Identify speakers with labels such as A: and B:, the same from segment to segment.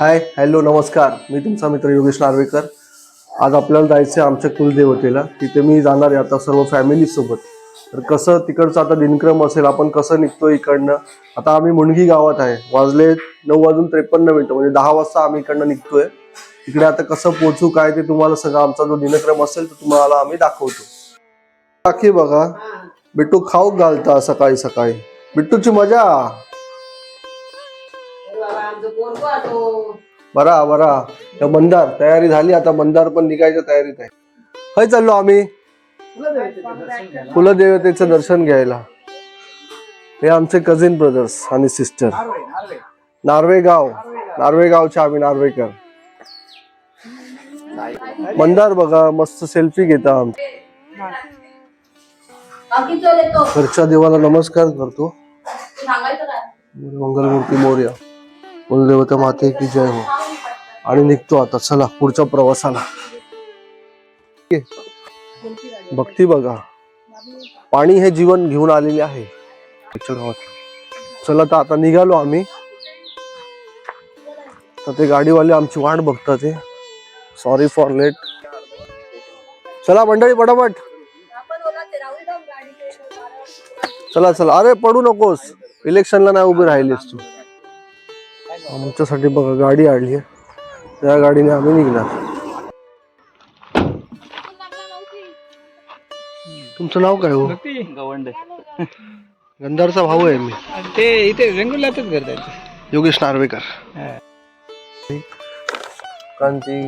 A: Hi hello नमस्कार. मी तुमचा मित्र योगेश नार्वेकर आज आपल्याला जायचं आहे आमच्या कुलदेवतेला. तिथे मी जाणार आहे आता सर्व फॅमिली सोबत. तर कसं तिकडचं आता दिनक्रम असेल आपण कसं निघतो इकडनं? आता आम्ही मुणगी गावात आहे. वाजले नऊ वाजून त्रेपन्न मिनटं म्हणजे दहा वाजता आम्ही इकडनं निघतोय. तिकडे आता कसं पोहोचू काय ते तुम्हाला सगळं आमचा जो दिनक्रम असेल तो तुम्हाला आम्ही दाखवतो. बाकी बघा बिट्टू खाऊ घालता सकाळी सकाळी. बिट्टूची मजा! बरा बरा. मंदार तयारी झाली आता मंदार पण निघायच्या तयारीत आहे. हय चाललो आम्ही. कुलदेवतेचं दर्शन घ्यायला. हे आमचे कझिन ब्रदर्स आणि सिस्टर नार्वे गाव नार्वे गावचे आम्ही नार्वेकर. मंदार बघा मस्त सेल्फी घेता आमच्या घरच्या देवाला नमस्कार करतो. मंगलमूर्ती मोर्या. कुलदेवता माते की जय हो. आणि निघतो आता चला पुढच्या प्रवासाला. भक्ती बघा. पाणी हे जीवन घेऊन आलेले आहे. चला तर आता निघालो आम्ही. तर ते गाडीवाले आमची वाट बघतात ते. सॉरी फॉर लेट चला मंडळी पटापट. चला चला. अरे पडू नकोस. इलेक्शनला नाही उभी राहिलीस तू. आमच्यासाठी बघा गाडी आणली आहे. त्या गाडीने आम्ही निघणार. तुमचं नाव काय हो?
B: गवंडे.
A: गंधारचा भाऊ आहे मी.
B: ते इथे वेंगुर्ल्यातच घर त्यांचं
A: योगेश नार्वेकर.
B: हा.
A: कांती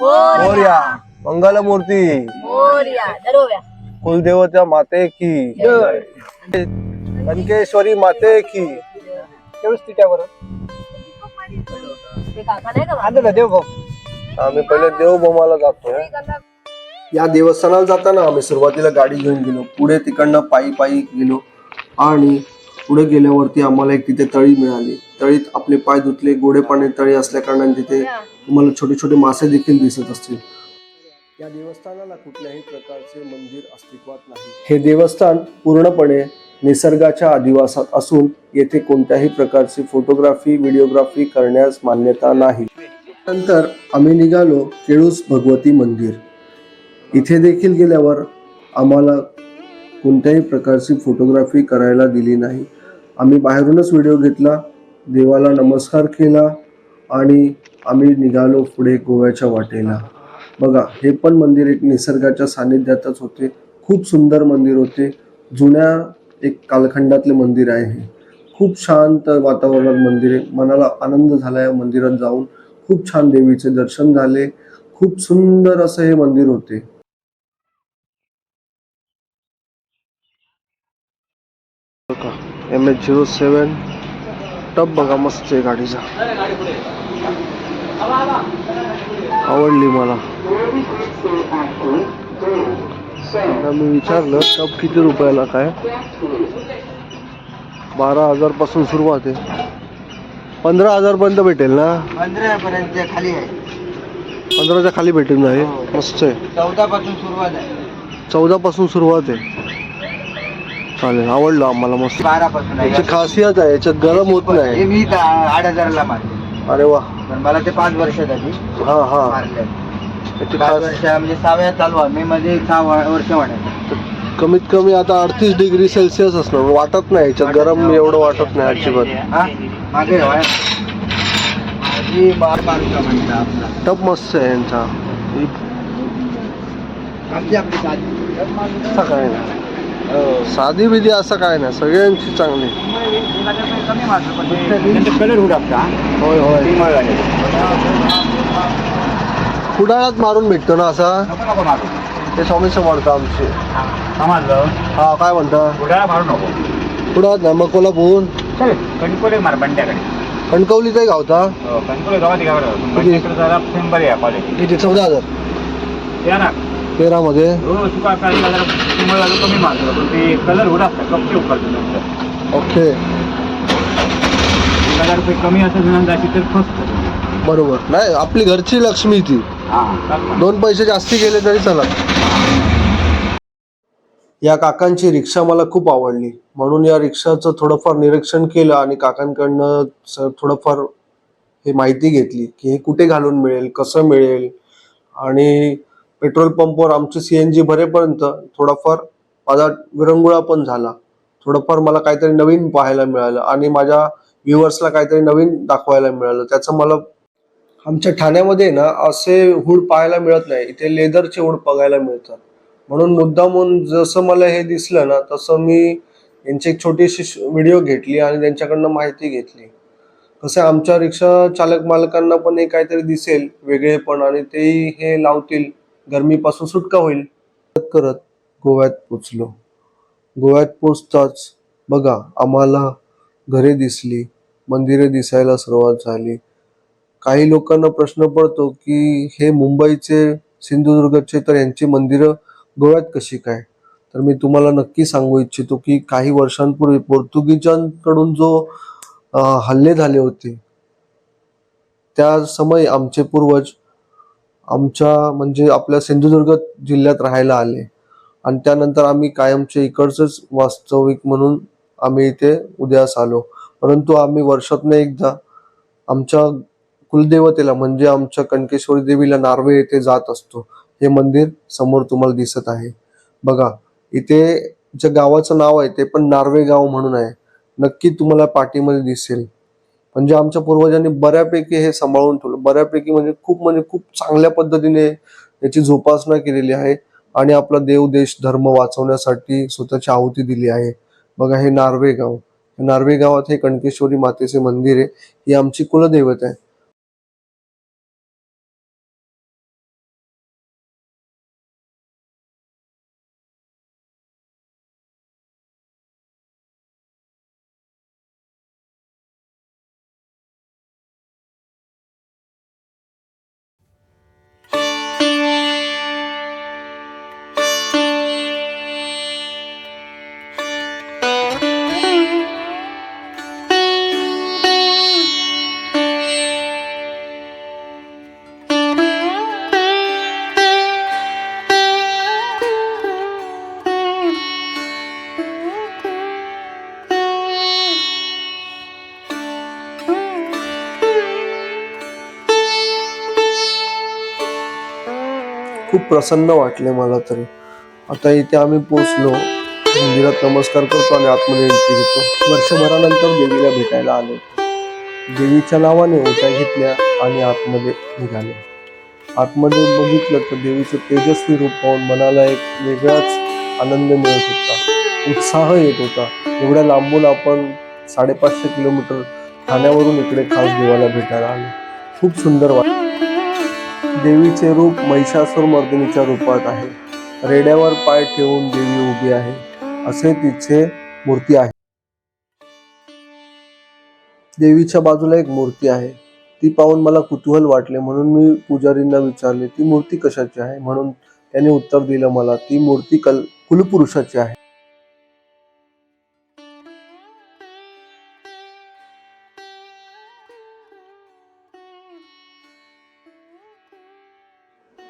A: मोरया. मंगलमूर्ती. कुलदेवता माते की. कनकेश्वरी माते की.
B: देव भाऊ
A: आम्ही पहिले देवभोमाला जातो या देवस्थानाला जाताना आम्ही सुरुवातीला गाडी घेऊन गेलो. पुढे तिकडनं पायी पायी गेलो. आणि पुढे गेल्यावरती आम्हाला एक तिथे तळी मिळाली. तळीत आपले पाय धुतले गोडे पाणी तळी असल्या कारणाने तिथे तुम्हाला छोटे छोटे मासे देखील दिसत असतील. या देवस्थानाला कुठल्याही प्रकारचे मंदिर अस्तित्वात नाही. हे देवस्थान पूर्णपणे निसर्गाच्या आदिवासात असून येथे कोणत्याही प्रकारची फोटोग्राफी व्हिडिओग्राफी करण्यास मान्यता नाही. नंतर आम्ही निघालो केळूस भगवती मंदिर. इथे देखील गेल्यावर आम्हाला कोणत्याही प्रकारची फोटोग्राफी करायला दिली नाही. आम्ही बाहेरूनच व्हिडिओ घेतला देवाला नमस्कार केला आणि आम्ही निघालो पुढे गोव्याच्या वाटेला. बघा हे पण मंदिर एक निसर्गाच्या सानिध्यातच होते. खूप सुंदर मंदिर होते. जुन्या एक कालखंडातले मंदिर आहे हे. खूप शांत वातावरणात मंदिर आहे. मनाला आनंद झाला या मंदिरात जाऊन. खूप छान देवीचे दर्शन झाले. खूप सुंदर असं हे मंदिर होते. एम एच झिरो सेवन टप बघा मस्त आहे गाडीचा. आवडली मला. आता मी विचारलं टप किती रुपयाला काय? बारा हजारपासून सुरुवात आहे. पंधरा हजार पर्यंत भेटेल ना?
B: पंधरा पर्यंत खाली आहे.
A: पंधराच्या खाली भेटेल ना हे? मस्त आहे.
B: चौदा पासून सुरुवात आहे.
A: चौदा पासून सुरुवात आहे. चालेल आवडलं आम्हाला मस्त.
B: बारा पासून
A: याची खासियत आहे याच्यात गरम होत नाही.
B: मी आठ हजाराला मारले
A: अरे वा.
B: पण मला ते पाच वर्ष झाली.
A: हा हा.
B: मारले.
A: याची
B: पाच वर्ष म्हणजे सहाव्या चालू आहे मे मध्ये सहा व- वर्ष वाढायचं
A: कमीत कमी आता अडतीस डिग्री सेल्सिअस असणार. वाटत नाही. याच्यात गरम एवढं वाटत नाही अजिबात.
B: हा? मागे होय. माझी बार बारका म्हणता आपला.
A: टप मस्त आहे यांचा.
B: आमची आपली साधी
A: असं काय नाही
B: हो.
A: साधी बिधी असं काय नाही सगळ्यांची चांगली.
B: कलर
A: होय होय. कुडाळात मारून भेटतो ना असा? ते स्वामी समर्थ आमचे. हा काय म्हणता?
B: उडाळा मारू नको.
A: कुडाळात नाही मग कोल्हापूर
B: कणकोले मार बंड्याकडे.
A: कणकवलीचाही गावता?
B: कणकोले गावात
A: किती? चौदा हजार.
B: त्या ना
A: तेरामध्ये?
B: हो सुका काही कमी मारतो पण ते कलर असतात कपचे
A: ओके.
B: कमी असेल ना जायची तर फस्त
A: बरोबर. नाही आपली घरची लक्ष्मी ती.
B: हां
A: दोन पैसे जास्ती गेले तरी चला. या काकांची रिक्षा मला खूप आवडली. म्हणून या रिक्षाचं थोडंफार निरीक्षण केलं आणि काकांकडनं स- थोडंफार हे माहिती घेतली की हे कुठे घालून मिळेल कसं मिळेल आणि पेट्रोल पंपवर आमचे सीएनजी भरेपर्यंत थोडाफार माझा विरंगुळा पण झाला. थोडंफार मला काहीतरी नवीन पाहायला मिळालं आणि माझ्या व्ह्युअर्सला काहीतरी नवीन दाखवायला मिळालं. त्याचं मला आमच्या ठाण्यामध्ये ना असे हुड पाहायला मिळत नाही. इथे लेदरचे हुड बघायला मिळतात. म्हणून मुद्दामून जसं मला हे दिसलं ना तसं मी यांची एक छोटीशी व्हिडिओ घेतली आणि त्यांच्याकडनं माहिती घेतली. कसं आमच्या रिक्षा चालक मालकांना पण हे काहीतरी दिसेल वेगळेपण आणि तेही हे लावतील. गरमीपासून सुटका होईल. करत करत गोव्यात पोचलो. गोव्यात पोचताच बघा आम्हाला घरे दिसली मंदिरे दिसायला सुरुवात झाली. काही लोकांना प्रश्न पडतो की हे मुंबईचे सिंधुदुर्गचे तर यांची मंदिरं गोव्यात कशी काय? तर मी तुम्हाला नक्की सांगू इच्छितो की काही वर्षांपूर्वी पोर्तुगीजांकडून जो हल्ले झाले होते त्या समय आमचे पूर्वज आमच्या म्हणजे आपल्या सिंधुदुर्ग जिल्ह्यात राहायला आले. आणि त्यानंतर आम्ही कायमचे इकडचंच वास्तविक म्हणून आम्ही इथे उद्यास आलो. परंतु आम्ही वर्षातनं एकदा आमच्या कुलदेवतेला म्हणजे आमच्या कणकेश्वरी देवीला नार्वे येथे जात असतो. हे मंदिर समोर तुम्हाला दिसत आहे. बघा इथे ज्या गावाचं नाव आहे ते पण नार्वे गाव म्हणून आहे. नक्की तुम्हाला पाठीमध्ये दिसेल. म्हणजे आमच्या पूर्वजांनी बऱ्यापैकी हे सांभाळून ठेवलं. बऱ्यापैकी म्हणजे खूप म्हणजे खूप चांगल्या पद्धतीने याची जोपासना केलेली आहे. आणि आपला देव देश धर्म वाचवण्यासाठी स्वतःची आहुती दिली आहे. बघा हे नार्वे गाव. हे नार्वे गावात हे कणकेश्वरी मातेचे मंदिर आहे. ही आमची कुलदैवत आहे. प्रसन्न वाटले मला तरी. आता इथे आम्ही पोचलो मंदिरात नमस्कार करतो आणि आतमध्ये एंट्री घेतो. वर्षभरानंतर देवीला भेटायला आलो. देवीच्या नावाने ओट्या घेतल्या आणि आतमध्ये निघाले. आतमध्ये बघितलं तर देवीचं तेजस्वी रूप पाहून मनाला एक वेगळाच आनंद मिळत होता. उत्साह येत होता. एवढ्या लांबून आपण साडेपाचशे किलोमीटर ठाण्यावरून इकडे खास देवाला भेटायला आलो. खूप सुंदर वाटतं देवीचे रूप महिषासूर मर्दिनीच्या रूपात आहे. रेड्यावर पाय ठेवून देवी उभी आहे. असे तिचे मूर्ती आहे. देवीच्या बाजूला एक मूर्ती आहे. ती पाहून मला कुतूहल वाटले. म्हणून मी पुजारींना विचारले ती मूर्ती कशाची आहे? म्हणून त्याने उत्तर दिलं मला ती मूर्ती कल कुलपुरुषाची आहे.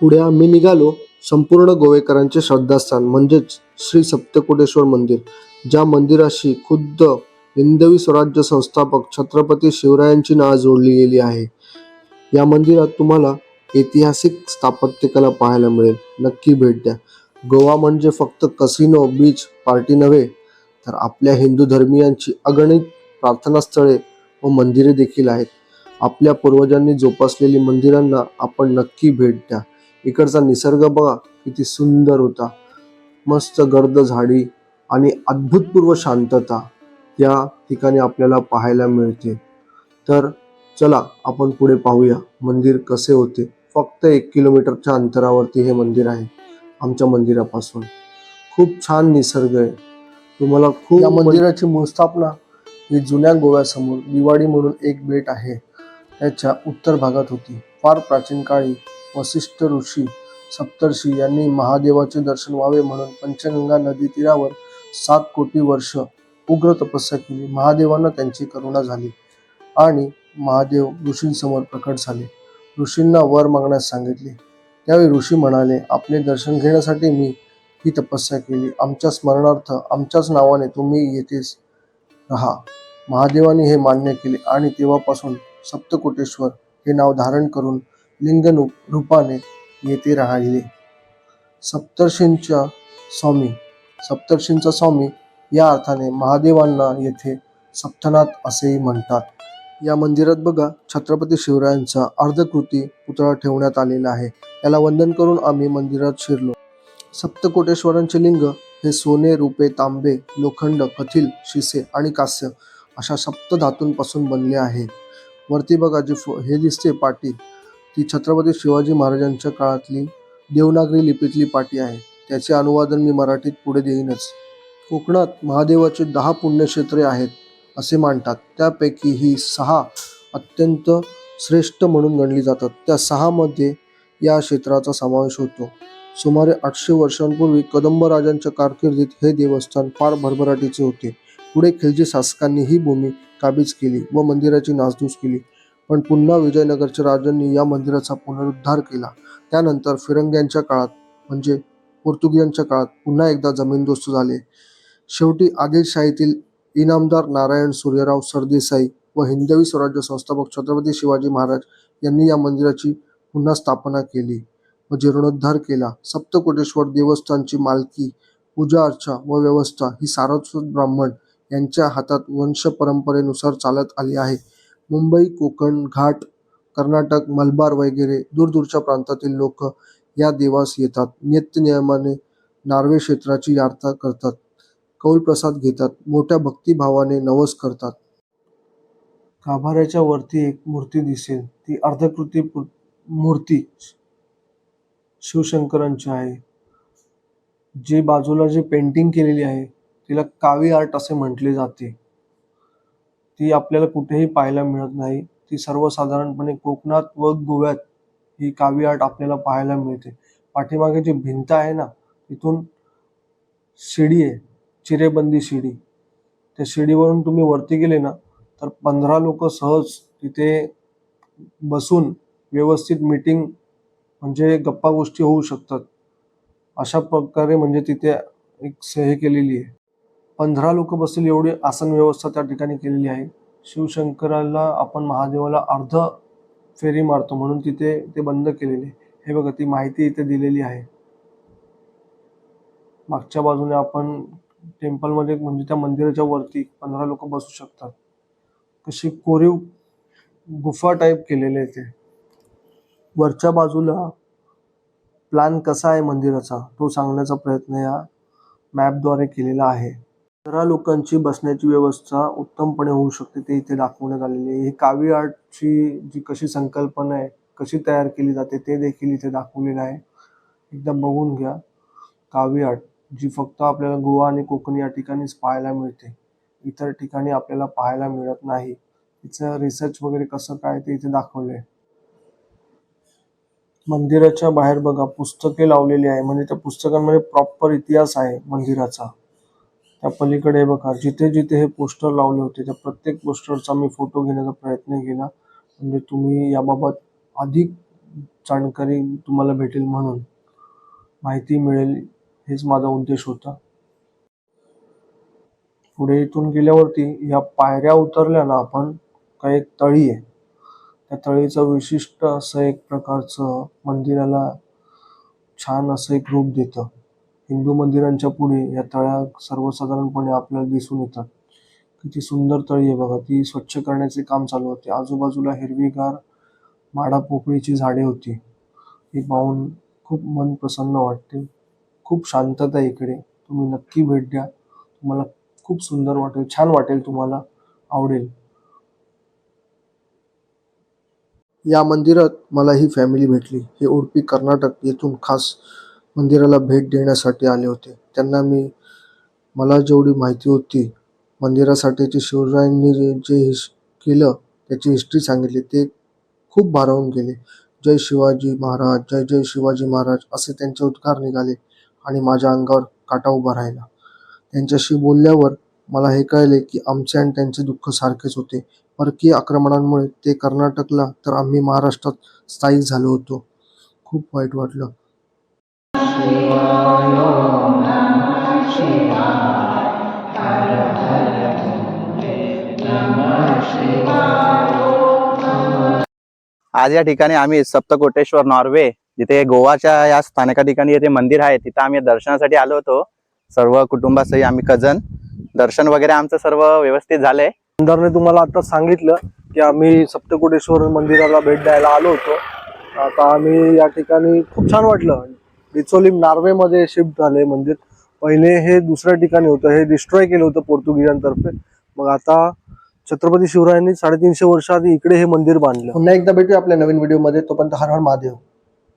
A: पुढे आम्ही निघालो. संपूर्ण गोवेकरांचे श्रद्धास्थान म्हणजेच श्री सप्तकोटेश्वर मंदिर ज्या मंदिराशी खुद्द हिंदवी स्वराज्य संस्थापक छत्रपती शिवरायांची नाव जोडली गेली आहे. या मंदिरात तुम्हाला ऐतिहासिक स्थापत्यकला पाहायला मिळेल. नक्की भेट द्या. गोवा म्हणजे फक्त कसिनो बीच पार्टी नव्हे तर आपल्या हिंदू धर्मियांची अगणित प्रार्थनास्थळे व मंदिरे देखील आहेत. आपल्या पूर्वजांनी जोपासलेली मंदिरांना आपण नक्की भेट द्या. इकडचा निसर्ग बघा किती सुंदर होता. मस्त गर्द झाडी आणि अद्भुतपूर्व शांतता या ठिकाणी आपल्याला पाहायला मिळते. तर चला आपण पुढे पाहूया मंदिर कसे होते. फक्त एक किलोमीटरच्या अंतरावरती हे मंदिर आहे आमच्या मंदिरापासून. खूप छान निसर्ग आहे. तुम्हाला खूप या मंदिराची मूळ ही जुन्या गोव्यासमोर दिवाळी म्हणून एक बेट आहे त्याच्या उत्तर भागात होती. फार प्राचीन काळी वसिष्ठ ऋषी सप्तर्षी यांनी महादेवाचे दर्शन व्हावे म्हणून पंचगंगा नदी तीरावर सात कोटी वर्ष उग्र तपस्या केली. महादेवांना त्यांची करुणा झाली आणि महादेव ऋषींसमोर प्रकट झाले. ऋषींना वर मागण्यास सांगितले. त्यावेळी ऋषी म्हणाले आपले दर्शन घेण्यासाठी मी ही तपस्या केली. आमच्या स्मरणार्थ आमच्याच नावाने तुम्ही येथेच राहा. महादेवाने हे मान्य केले आणि तेव्हापासून सप्तकोटेश्वर हे नाव धारण करून लिंग रूपाने येथे राहिले. सप्तर्षींच्या स्वामी सप्तर्षींचा स्वामी या अर्थाने महादेवांना येथे सप्तनाथ असेही म्हणतात. या मंदिरात बघा छत्रपती शिवरायांचा अर्धकृती पुतळा ठेवण्यात आलेला आहे. त्याला वंदन करून आम्ही मंदिरात शिरलो. सप्तकोटेश्वरांचे लिंग हे सोने रुपे तांबे लोखंड कथिल शिसे आणि कास्य अशा सप्त धातूंपासून बनले आहे. वरती बघा जी फो- हे दिसते पाटी. ही छत्रपती शिवाजी महाराजांच्या काळातली देवनागरी लिपीतली पाटी आहे. त्याचे अनुवादन मी मराठीत पुढे देईनच. कोकणात महादेवाचे दहा पुण्यक्षेत्रे आहेत असे मानतात. त्यापैकी ही सहा अत्यंत श्रेष्ठ म्हणून गणली जातात. त्या सहामध्ये या क्षेत्राचा समावेश होतो. सुमारे आठशे वर्षांपूर्वी कदंब राजांच्या कारकिर्दीत हे देवस्थान फार भरभराटीचे होते. पुढे खिलजी शासकांनी ही भूमी काबीज केली व मंदिराची नासधूस केली. पण पुन्हा विजयनगरच्या राजांनी या मंदिराचा पुनरुद्धार केला. त्यानंतर फिरंग्यांच्या काळात म्हणजे पोर्तुगीजांच्या काळात पुन्हा एकदा जमीनदोस्त झाले. शेवटी आदिलशाहीतील इनामदार नारायण सूर्यराव सरदेसाई व हिंदवी स्वराज्य संस्थापक छत्रपती शिवाजी महाराज यांनी या मंदिराची पुन्हा स्थापना केली व जीर्णोद्धार केला. सप्तकोटेश्वर देवस्थानची मालकी पूजा अर्चा व व्यवस्था ही सारस्वत ब्राह्मण यांच्या हातात वंश परंपरेनुसार चालत आली आहे. मुंबई कोकण घाट कर्नाटक मलबार वगैरे दूरदूरच्या प्रांतातील लोक या देवास येतात. नित्यनियमाने नार्वे क्षेत्राची यात्रा करतात. कौलप्रसाद घेतात. मोठ्या भक्तिभावाने नवस करतात. गाभाऱ्याच्या वरती एक मूर्ती दिसेल. ती अर्धकृती मूर्ती शिवशंकरांची आहे. जे बाजूला जी पेंटिंग केलेली आहे तिला कावी आर्ट असे म्हटले जाते. ती आपल्याला कुठेही पाहायला मिळत नाही. ती सर्वसाधारणपणे कोकणात व गोव्यात ही कावी आर्ट आपल्याला पाहायला मिळते. पाठीमागे जी भिंत आहे ना तिथून शिडी आहे चिरेबंदी शिडी. त्या शिडीवरून तुम्ही वरती गेले ना तर पंधरा लोक सहज तिथे बसून व्यवस्थित मीटिंग म्हणजे गप्पा गोष्टी होऊ शकतात. अशा प्रकारे म्हणजे तिथे एक सह केलेली आहे. पंधरा लोक बसतील एवढी आसन व्यवस्था त्या ठिकाणी केलेली आहे. शिवशंकराला आपण महादेवाला अर्ध फेरी मारतो म्हणून तिथे ते बंद केलेले हे बघा ती माहिती इथे दिलेली आहे. मागच्या बाजूने आपण टेम्पलमध्ये म्हणजे त्या मंदिराच्या वरती पंधरा लोक बसू शकतात. कशी कोरीव गुफा टाईप केलेले आहे ते. वरच्या बाजूला प्लॅन कसा आहे मंदिराचा तो सांगण्याचा प्रयत्न या मॅपद्वारे केलेला आहे. सतरा लोकांची बसण्याची व्यवस्था उत्तमपणे होऊ शकते ते इथे दाखवण्यात आलेली आहे. ही कावी आर्टची जी कशी संकल्पना आहे कशी तयार केली जाते ते देखील इथे दाखवलेलं आहे. एकदा बघून घ्या. कावी आर्ट जी फक्त आपल्याला गोवा आणि कोकण या ठिकाणीच पाहायला मिळते इतर ठिकाणी आपल्याला पाहायला मिळत नाही. तिचं रिसर्च वगैरे कसं काय ते इथे दाखवलंय. मंदिराच्या बाहेर बघा पुस्तके लावलेली आहे. म्हणजे त्या पुस्तकांमध्ये प्रॉपर इतिहास आहे मंदिराचा. त्या पलीकडे बघा जिथे जिथे हे पोस्टर लावले होते त्या प्रत्येक पोस्टरचा मी फोटो घेण्याचा प्रयत्न केला. म्हणजे तुम्ही याबाबत अधिक जाणकारी तुम्हाला भेटेल म्हणून. माहिती मिळेल हेच माझा उद्देश होता. पुढे इथून गेल्यावरती या पायऱ्या उतरल्या ना आपण का एक तळी आहे. त्या तळीचं विशिष्ट असं एक प्रकारचं मंदिराला छान असं एक रूप देतं. हिंदू मंदिरांच्या पुढे या तळ्या सर्वसाधारणपणे आपल्याला दिसून येतात. किती सुंदर तळी आहे बघा. ती स्वच्छ करण्याचे काम चालू होते. आजूबाजूला हिरवीगार माडा पोकळीची झाडे होती. ही पाहून खूप मन प्रसन्न वाटते. खूप शांतता इकडे. तुम्ही नक्की भेट द्या. तुम्हाला खूप सुंदर वाटेल. छान वाटेल तुम्हाला. आवडेल. या मंदिरात मला ही फॅमिली भेटली. हे उडपी कर्नाटक येथून खास मंदिराला भेट देण्यासाठी आले होते. त्यांना मी मला जेवढी माहिती होती मंदिरासाठीचे शिवरायांनी जे जे हिस- केलं त्याची हिस्ट्री सांगितली ते खूप भारावून गेले. जय शिवाजी महाराज जय जय शिवाजी महाराज असे त्यांचे उद्गार निघाले आणि माझ्या अंगावर काटा उभा राहिला. त्यांच्याशी बोलल्यावर मला हे कळले की आमचे आणि त्यांचे दुःख सारखेच होते. परकीय आक्रमणांमुळे ते कर्नाटकला तर आम्ही महाराष्ट्रात स्थायिक झालो होतो. खूप वाईट वाटलं.
C: आज या ठिकाणी आम्ही सप्तकोटेश्वर नॉर्वे जिथे गोवाच्या या स्थानका ठिकाणी येथे मंदिर आहे तिथं आम्ही दर्शनासाठी आलो होतो. सर्व कुटुंबासही आम्ही कजन. दर्शन वगैरे आमचं सर्व व्यवस्थित झालंय.
A: आमदारने तुम्हाला आता सांगितलं की आम्ही सप्तकोटेश्वर मंदिराला भेट द्यायला आलो होतो. आता आम्ही या ठिकाणी खूप छान वाटलं. डिचोली नार्वेमध्ये शिफ्ट झाले मंदिर पहिले हे दुसऱ्या ठिकाणी होतं हे डिस्ट्रॉय केलं होतं पोर्तुगीजांतर्फे. मग आता छत्रपती शिवरायांनी साडेतीनशे वर्ष आधी इकडे हे मंदिर बांधलं. पुन्हा एकदा भेटूया आपल्या नवीन व्हिडिओमध्ये तोपर्यंत हर हर महादेव.